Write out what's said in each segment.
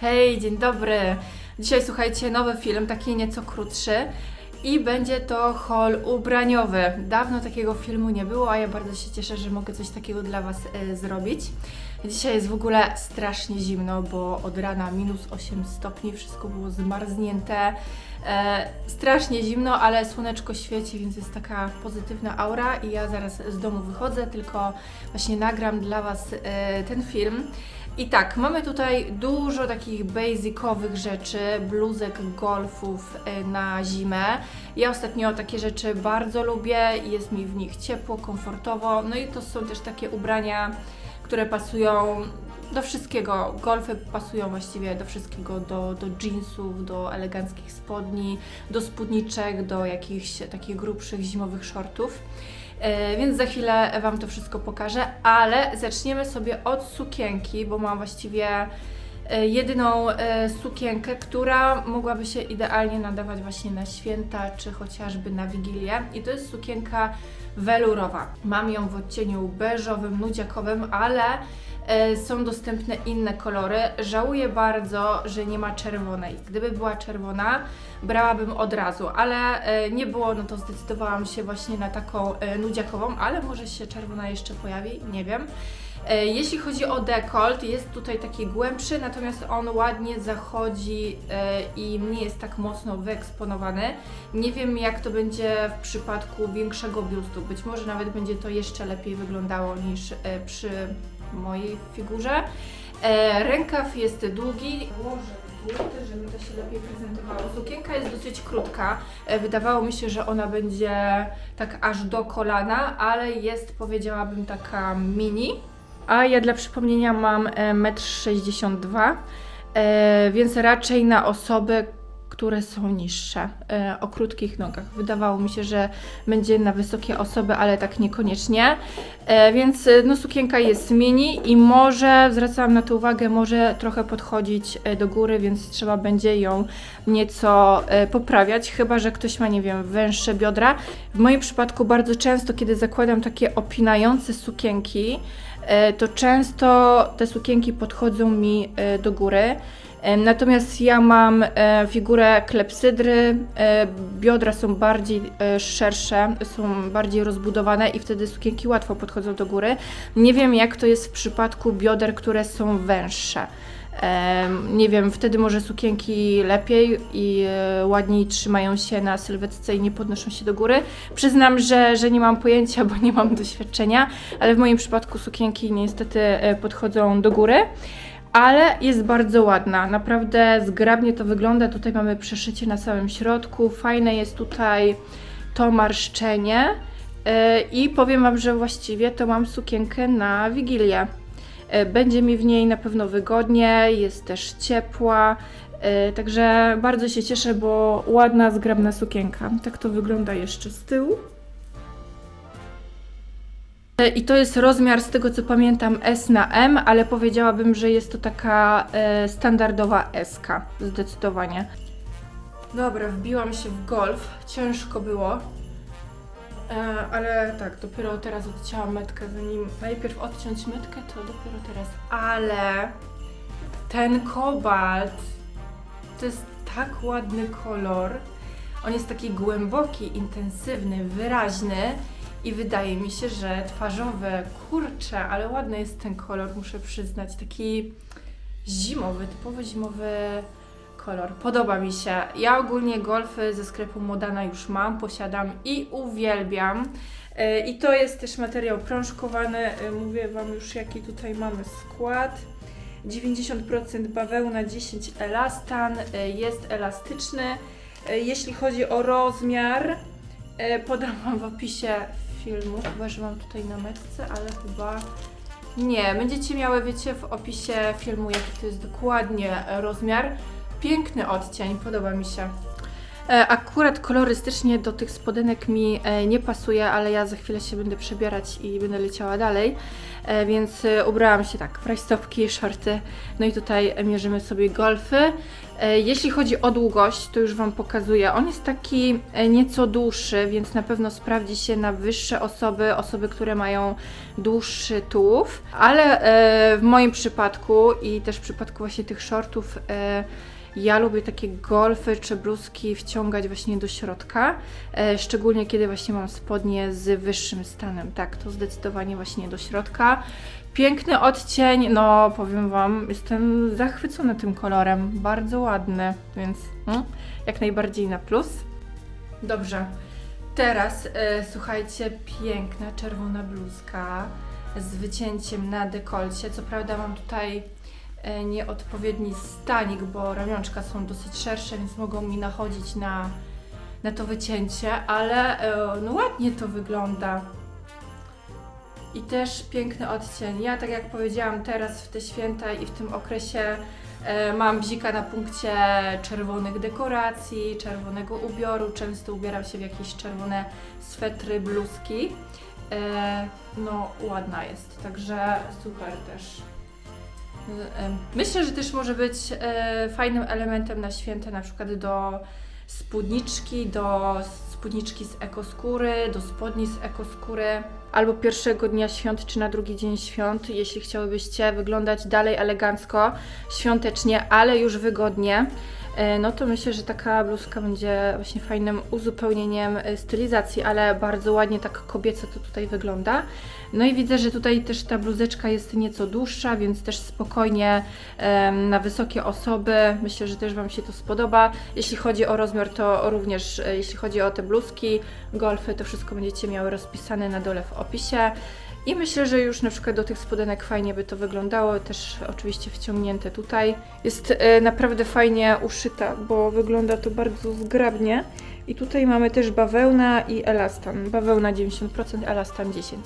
Hej, dzień dobry. Dzisiaj słuchajcie, nowy film, taki nieco krótszy. I będzie to haul ubraniowy. Dawno takiego filmu nie było, a ja bardzo się cieszę, że mogę coś takiego dla Was e, zrobić. Dzisiaj jest w ogóle strasznie zimno, bo od rana minus 8 stopni, wszystko było zmarznięte. E, strasznie zimno, ale słoneczko świeci, więc jest taka pozytywna aura i ja zaraz z domu wychodzę, tylko właśnie nagram dla Was e, ten film. I tak, mamy tutaj dużo takich basicowych rzeczy, bluzek, golfów e, na zimę. Ja ostatnio takie rzeczy bardzo lubię, jest mi w nich ciepło, komfortowo. No i to są też takie ubrania, które pasują do wszystkiego. Golfy pasują właściwie do wszystkiego, do, do jeansów, do eleganckich spodni, do spódniczek, do jakichś takich grubszych zimowych shortów. E, więc za chwilę Wam to wszystko pokażę, ale zaczniemy sobie od sukienki, bo mam właściwie e, jedyną e, sukienkę, która mogłaby się idealnie nadawać właśnie na święta, czy chociażby na Wigilię. I to jest sukienka welurowa. Mam ją w odcieniu beżowym, nudziakowym, ale są dostępne inne kolory. Żałuję bardzo, że nie ma czerwonej. Gdyby była czerwona, brałabym od razu, ale e, nie było, no to zdecydowałam się właśnie na taką e, nudziakową, ale może się czerwona jeszcze pojawi, nie wiem. E, Jeśli chodzi o dekolt, jest tutaj taki głębszy, natomiast on ładnie zachodzi e, i nie jest tak mocno wyeksponowany. Nie wiem jak to będzie w przypadku większego biustu. Być może nawet będzie to jeszcze lepiej wyglądało niż e, przy mojej figurze. E, Rękaw jest długi. Włożę buty, żeby to się lepiej prezentowało. Sukienka jest dosyć krótka. E, Wydawało mi się, że ona będzie tak aż do kolana, ale jest powiedziałabym taka mini. A ja dla przypomnienia mam e, 1,62 m, e, więc raczej na osoby, które są niższe, e, o krótkich nogach. Wydawało mi się, że będzie na wysokie osoby, ale tak niekoniecznie. E, więc e, no, sukienka jest mini i może, zwracałam na to uwagę, może trochę podchodzić do góry, więc trzeba będzie ją nieco poprawiać, chyba że ktoś ma, nie wiem, węższe biodra. W moim przypadku bardzo często, kiedy zakładam takie opinające sukienki, to często te sukienki podchodzą mi do góry. Natomiast ja mam e, figurę klepsydry, e, biodra są bardziej e, szersze, są bardziej rozbudowane i wtedy sukienki łatwo podchodzą do góry. Nie wiem jak to jest w przypadku bioder, które są węższe. Nie wiem, wtedy może sukienki lepiej i ładniej trzymają się na sylwetce i nie podnoszą się do góry. Przyznam, że, że nie mam pojęcia, bo nie mam doświadczenia, ale w moim przypadku sukienki niestety podchodzą do góry. Ale jest bardzo ładna, naprawdę zgrabnie to wygląda. Tutaj mamy przeszycie na samym środku, fajne jest tutaj to marszczenie. E, I powiem Wam, że właściwie to mam sukienkę na Wigilię. E, Będzie mi w niej na pewno wygodnie, jest też ciepła, e, także bardzo się cieszę, bo ładna, zgrabna sukienka. Tak to wygląda jeszcze z tyłu. E, I to jest rozmiar, z tego co pamiętam, S na M, ale powiedziałabym, że jest to taka e, standardowa S, zdecydowanie. Dobra, wbiłam się w golf, ciężko było. E, ale tak, dopiero teraz odcięłam metkę, zanim najpierw odciąć metkę, to dopiero teraz. Ale ten kobalt to jest tak ładny kolor. On jest taki głęboki, intensywny, wyraźny i wydaje mi się, że twarzowy, kurczę, ale ładny jest ten kolor, muszę przyznać. Taki zimowy, typowo zimowy kolor. Podoba mi się. Ja ogólnie golfy ze sklepu Modana już mam, posiadam i uwielbiam. E, I to jest też materiał prążkowany. E, Mówię Wam już, jaki tutaj mamy skład. 90% bawełna, 10 elastan, e, jest elastyczny. Jeśli chodzi o rozmiar, podam Wam w opisie filmu, chyba że mam tutaj na metce, ale chyba nie. Będziecie miały, wiecie, w opisie filmu, jaki to jest dokładnie e, rozmiar. Piękny odcień, podoba mi się. E, Akurat kolorystycznie do tych spodenek mi e, nie pasuje, ale ja za chwilę się będę przebierać i będę leciała dalej. Więc ubrałam się tak, w rajstopki. No i tutaj mierzymy sobie golfy. E, Jeśli chodzi o długość, to już Wam pokazuję. On jest taki e, nieco dłuższy, więc na pewno sprawdzi się na wyższe osoby, osoby, które mają dłuższy tułów. Ale e, w moim przypadku i też w przypadku właśnie tych shortów, ja lubię takie golfy czy bluzki wciągać właśnie do środka, szczególnie kiedy właśnie mam spodnie z wyższym stanem. Tak, to zdecydowanie właśnie do środka. Piękny odcień, no powiem Wam, jestem zachwycona tym kolorem, bardzo ładny, więc mm, jak najbardziej na plus. Dobrze, teraz e, słuchajcie, piękna czerwona bluzka z wycięciem na dekolcie. Co prawda mam tutaj e, nieodpowiedni stanik, bo ramionczka są dosyć szersze, więc mogą mi nachodzić na, na to wycięcie, ale e, no ładnie to wygląda. I też piękny odcień. Ja, tak jak powiedziałam, teraz w te święta i w tym okresie e, mam bzika na punkcie czerwonych dekoracji, czerwonego ubioru. Często ubieram się w jakieś czerwone swetry, bluzki. E, no, ładna jest, także super też. E, Myślę, że też może być fajnym elementem na święta, na przykład do spódniczki, do spódniczki z ekoskóry, do spodni z ekoskóry, albo pierwszego dnia świąt, czy na drugi dzień świąt, jeśli chciałybyście wyglądać dalej elegancko, świątecznie, ale już wygodnie. e, No to myślę, że taka bluzka będzie właśnie fajnym uzupełnieniem e, stylizacji, ale bardzo ładnie tak kobieco to tutaj wygląda. No i widzę, że tutaj też ta bluzeczka jest nieco dłuższa, więc też spokojnie na wysokie osoby. Myślę, że też Wam się to spodoba. Jeśli chodzi o rozmiar, to również e, jeśli chodzi o te bluzki, golfy, to wszystko będziecie miały rozpisane na dole w opisie. I myślę, że już na przykład do tych spodenek fajnie by to wyglądało, też oczywiście wciągnięte tutaj. Jest e, naprawdę fajnie uszyta, bo wygląda to bardzo zgrabnie. I tutaj mamy też bawełna i elastan. Bawełna 90%, elastan 10%.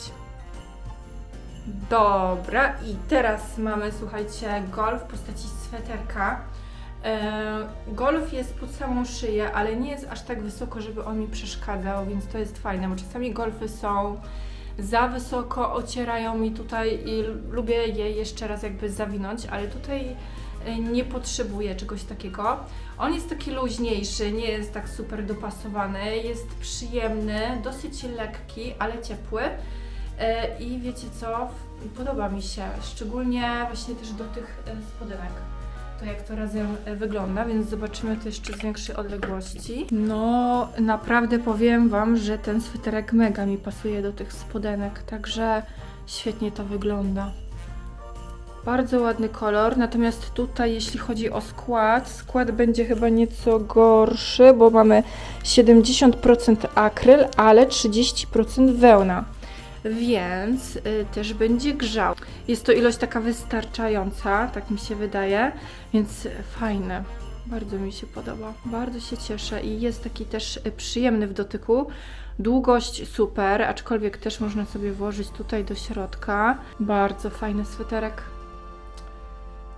Dobra, i teraz mamy, słuchajcie, golf w postaci sweterka. E, golf jest pod samą szyję, ale nie jest aż tak wysoko, żeby on mi przeszkadzał, więc to jest fajne, bo czasami golfy są za wysoko, ocierają mi tutaj i lubię je jeszcze raz jakby zawinąć, ale tutaj e, nie potrzebuję czegoś takiego. On jest taki luźniejszy, nie jest tak super dopasowany, jest przyjemny, dosyć lekki, ale ciepły. E, I wiecie co? Podoba mi się, szczególnie właśnie też do tych e, spodenek. To jak to razem e, wygląda, więc zobaczymy to jeszcze z większej odległości. No, naprawdę powiem Wam, że ten sweterek mega mi pasuje do tych spodenek, także świetnie to wygląda. Bardzo ładny kolor, natomiast tutaj jeśli chodzi o skład, skład będzie chyba nieco gorszy, bo mamy 70% akryl, ale 30% wełna więc y, też będzie grzał. Jest to ilość taka wystarczająca, tak mi się wydaje, więc fajne. Bardzo mi się podoba, bardzo się cieszę i jest taki też y, przyjemny w dotyku. Długość super, aczkolwiek też można sobie włożyć tutaj do środka. Bardzo fajny sweterek.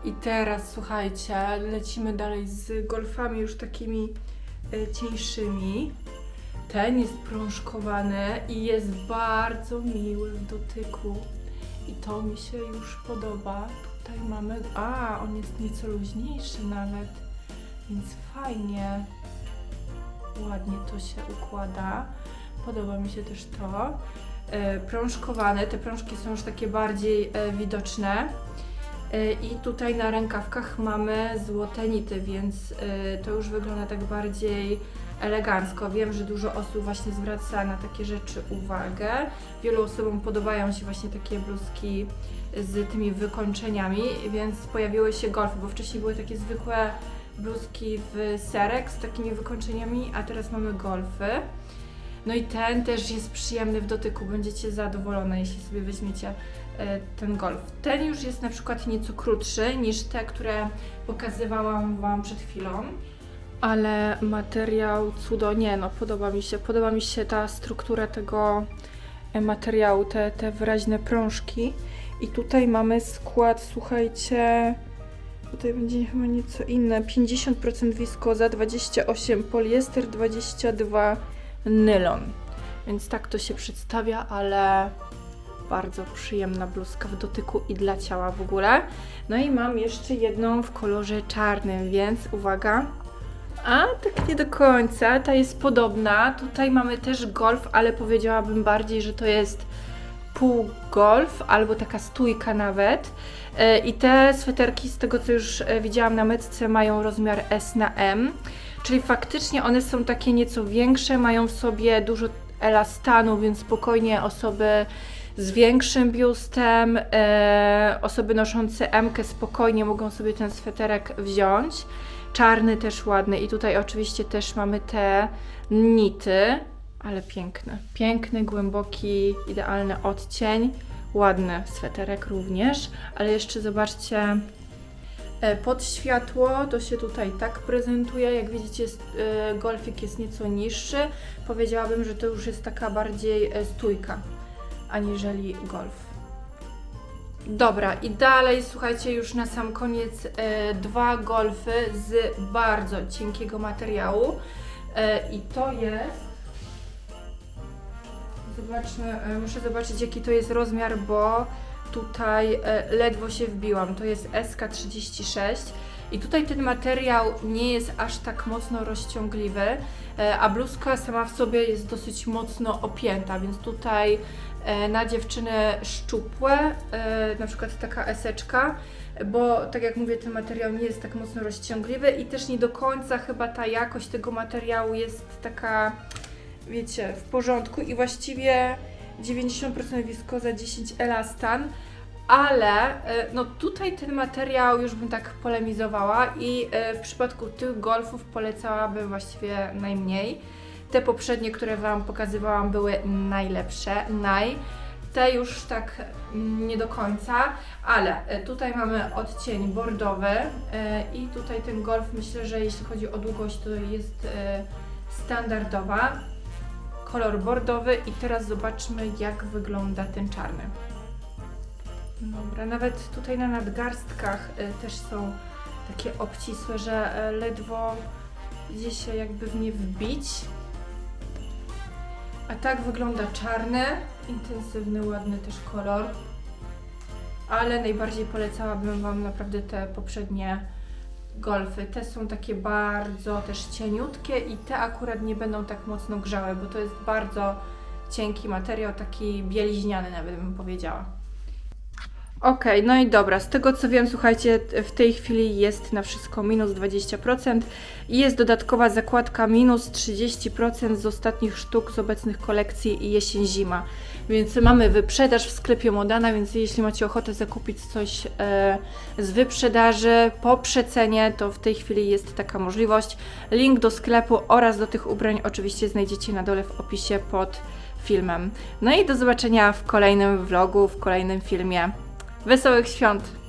I teraz słuchajcie, lecimy dalej z golfami już takimi y, cieńszymi. Ten jest prążkowany i jest bardzo miły w dotyku. I to mi się już podoba. Tutaj mamy. A, on jest nieco luźniejszy nawet, więc fajnie. Ładnie to się układa. Podoba mi się też to. E, prążkowane, te prążki są już takie bardziej e, widoczne. E, I tutaj na rękawkach mamy złote nity, więc e, to już wygląda tak bardziej elegancko. Wiem, że dużo osób właśnie zwraca na takie rzeczy uwagę. Wielu osobom podobają się właśnie takie bluzki z tymi wykończeniami, więc pojawiły się golfy, bo wcześniej były takie zwykłe bluzki w serek z takimi wykończeniami, a teraz mamy golfy. No i ten też jest przyjemny w dotyku, będziecie zadowolone, jeśli sobie weźmiecie ten golf. Ten już jest na przykład nieco krótszy niż te, które pokazywałam Wam przed chwilą. Ale materiał cudo, nie no, podoba mi się, podoba mi się ta struktura tego e, materiału, te, te wyraźne prążki. I tutaj mamy skład, słuchajcie, tutaj będzie chyba nieco inne, 50% wiskoza, 28 poliester, 22 nylon. Więc tak to się przedstawia, ale bardzo przyjemna bluzka w dotyku i dla ciała w ogóle. No i mam jeszcze jedną w kolorze czarnym, więc uwaga. A, tak nie do końca, ta jest podobna. Tutaj mamy też golf, ale powiedziałabym bardziej, że to jest pół golf albo taka stójka nawet. E, I te sweterki, z tego co już e, widziałam na metce, mają rozmiar S na M. Czyli faktycznie one są takie nieco większe, mają w sobie dużo elastanu, więc spokojnie osoby z większym biustem, e, osoby noszące M spokojnie mogą sobie ten sweterek wziąć. Czarny też ładny i tutaj oczywiście też mamy te nity, ale piękny. Piękny, głęboki, idealny odcień. Ładny sweterek również, ale jeszcze zobaczcie E, Pod światło to się tutaj tak prezentuje. Jak widzicie, e, golfik jest nieco niższy. Powiedziałabym, że to już jest taka bardziej stójka, aniżeli golf. Dobra, i dalej słuchajcie, już na sam koniec e, dwa golfy z bardzo cienkiego materiału. E, I to jest. Zobaczmy, e, muszę zobaczyć jaki to jest rozmiar, bo tutaj e, ledwo się wbiłam. To jest SK36 i tutaj ten materiał nie jest aż tak mocno rozciągliwy, e, a bluzka sama w sobie jest dosyć mocno opięta, więc tutaj na dziewczyny szczupłe, e, na przykład taka eseczka, bo tak jak mówię, ten materiał nie jest tak mocno rozciągliwy i też nie do końca chyba ta jakość tego materiału jest taka, wiecie, w porządku i właściwie 90% wiskoza, 10 elastan, ale e, no tutaj ten materiał już bym tak polemizowała i e, w przypadku tych golfów polecałabym właściwie najmniej. Te poprzednie, które Wam pokazywałam były najlepsze, naj. Te już tak nie do końca, ale e, tutaj mamy odcień bordowy e, i tutaj ten golf myślę, że jeśli chodzi o długość to jest e, standardowa kolor bordowy i teraz zobaczmy jak wygląda ten czarny. Dobra, nawet tutaj na nadgarstkach też są takie obcisłe, że ledwo idzie się jakby w nie wbić. A tak wygląda czarny, intensywny, ładny też kolor. Ale najbardziej polecałabym Wam naprawdę te poprzednie golfy. Te są takie bardzo też cieniutkie i te akurat nie będą tak mocno grzały, bo to jest bardzo cienki materiał, taki bieliźniany nawet bym powiedziała. Okej, no i dobra, z tego co wiem, słuchajcie, w tej chwili jest na wszystko minus 20% i jest dodatkowa zakładka minus 30% z ostatnich sztuk z obecnych kolekcji jesień-zima. Więc mamy wyprzedaż w sklepie Modana, więc jeśli macie ochotę zakupić coś e, z wyprzedaży po przecenie, to w tej chwili jest taka możliwość. Link do sklepu oraz do tych ubrań oczywiście znajdziecie na dole w opisie pod filmem. No i do zobaczenia w kolejnym vlogu, w kolejnym filmie. Wesołych świąt!